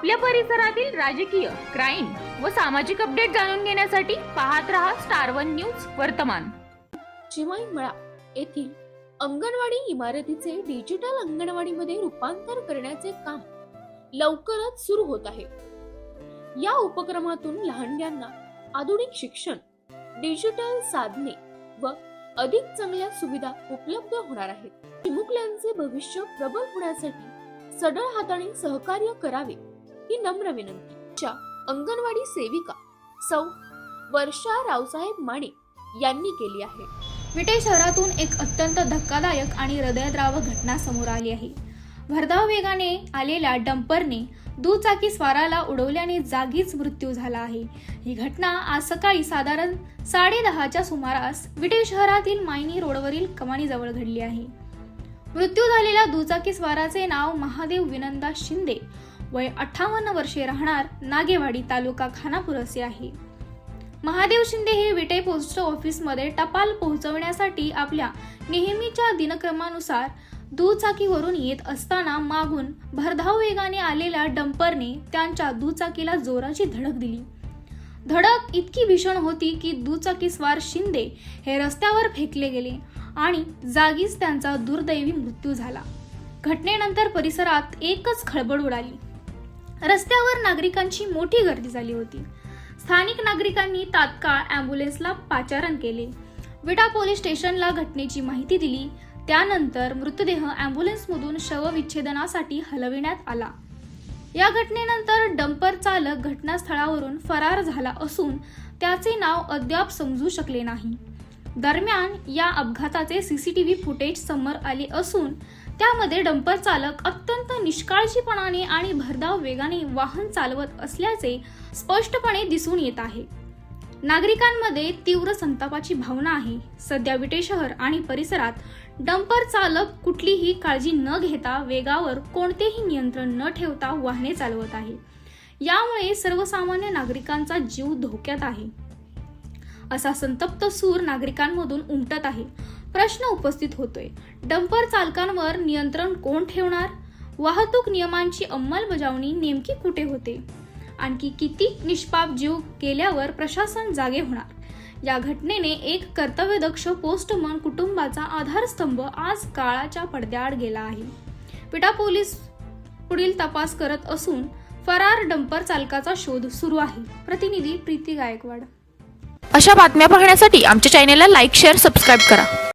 आपल्या परिसरातील राजकीय क्राईम व सामाजिक अपडेट जाणून घेण्यासाठी पाहत रहा स्टार वन न्यूज वर्तमान. चिमाई मळा येथील अंगणवाडी इमारतीचे डिजिटल अंगणवाडीमध्ये रूपांतर करण्याचे काम लवकरच सुरू होत आहे. या उपक्रमातून लहानग्यांना आधुनिक शिक्षण डिजिटल साधने व अधिक चांगल्या सुविधा उपलब्ध होणार आहेत. चिमुकल्यांचे भविष्य प्रबल होण्यासाठी सढळ हाताने सहकार्य करावे ही नम्र विनंती. च्या अंगणवाडी सेविका सौ वर्षा रावसाहेब माने यांनी केली आहे. विटे शहरातून एक अत्यंत धक्कादायक आणि हृदयद्रावक घटना समोर आली आहे. भरधाव वेगाने आलेल्या डंपरने दुचाकी स्वाराला उडवल्याने जागीच मृत्यू झाला आहे. ही घटना आज सकाळी साधारण साडेदहाच्या सुमारास विटे शहरातील मायनी रोडवरील कमानीजवळ घडली आहे. मृत्यू झालेल्या दुचाकी स्वाराचे नाव महादेव विनंदा शिंदे वय अठ्ठावन्न वर्षे राहणार नागेवाडी तालुका खानापूर असे आहे. महादेव शिंदे हे विटे पोस्ट ऑफिसमध्ये टपाल पोहोचवण्यासाठी आपल्या नेहमीच्या दिनक्रमानुसार दुचाकीवरून येत असताना मागून भरधाव वेगाने आलेल्या डंपरने त्यांच्या दुचाकीला जोराची धडक दिली. धडक इतकी भीषण होती की दुचाकीस्वार शिंदे हे रस्त्यावर फेकले गेले आणि जागीच त्यांचा दुर्दैवी मृत्यू झाला. घटनेनंतर परिसरात एकच खळबळ उडाली. रस्त्यावर नागरिकांची मोठी गर्दी झाली होती. स्थानिक नागरिकांनी तात्काळ अँब्युलन्सला पाचारण केले. विटा पोलीस स्टेशनला घटनेची माहिती दिली. त्यानंतर मृतदेह अँब्युलन्समधून शवविच्छेदनासाठी हलविण्यात आला. या घटनेनंतर डंपर चालक घटनास्थळावरून फरार झाला असून त्याचे नाव अद्याप समजू शकले नाही. दरम्यान या अपघाताचे सीसीटीव्ही फुटेज समोर आले असून त्यामध्ये डंपर चालक अत्यंत निष्काळजीपणाने आणि भरधाव वेगाने वाहन चालवत असल्याचे स्पष्टपणे दिसून येत आहे. नागरिकांमध्ये तीव्र संतापाची भावना आहे. सध्या विटे शहर आणि परिसरात डंपर चालक कुठलीही काळजी न घेता वेगावर कोणतेही नियंत्रण न ठेवता वाहने चालवत आहे. यामुळे सर्वसामान्य नागरिकांचा जीव धोक्यात आहे. असा संतप्त सूर नागरिकांमधून उमटत आहे. प्रश्न उपस्थित होतोय. डंपर चालकांवर नियंत्रण कोण ठेवणार? वाहतूक नियमांची अंमलबजावणी नेमकी कुठे होते? आणखी किती निष्पाप जीव गेल्यावर प्रशासन जागे होणार? या घटनेने एक कर्तव्यदक्ष पोस्टमन कुटुंबाचा आधारस्तंभ आज काळाच्या पडद्याआड गेला आहे. पिटा पोलीस पुढील तपास करत असून फरार डंपर चालकाचा शोध सुरू आहे. प्रतिनिधी प्रीती गायकवाड. अशा बातम्या पाहण्यासाठी आमच्या चॅनेलला लाईक शेअर सबस्क्राईब करा.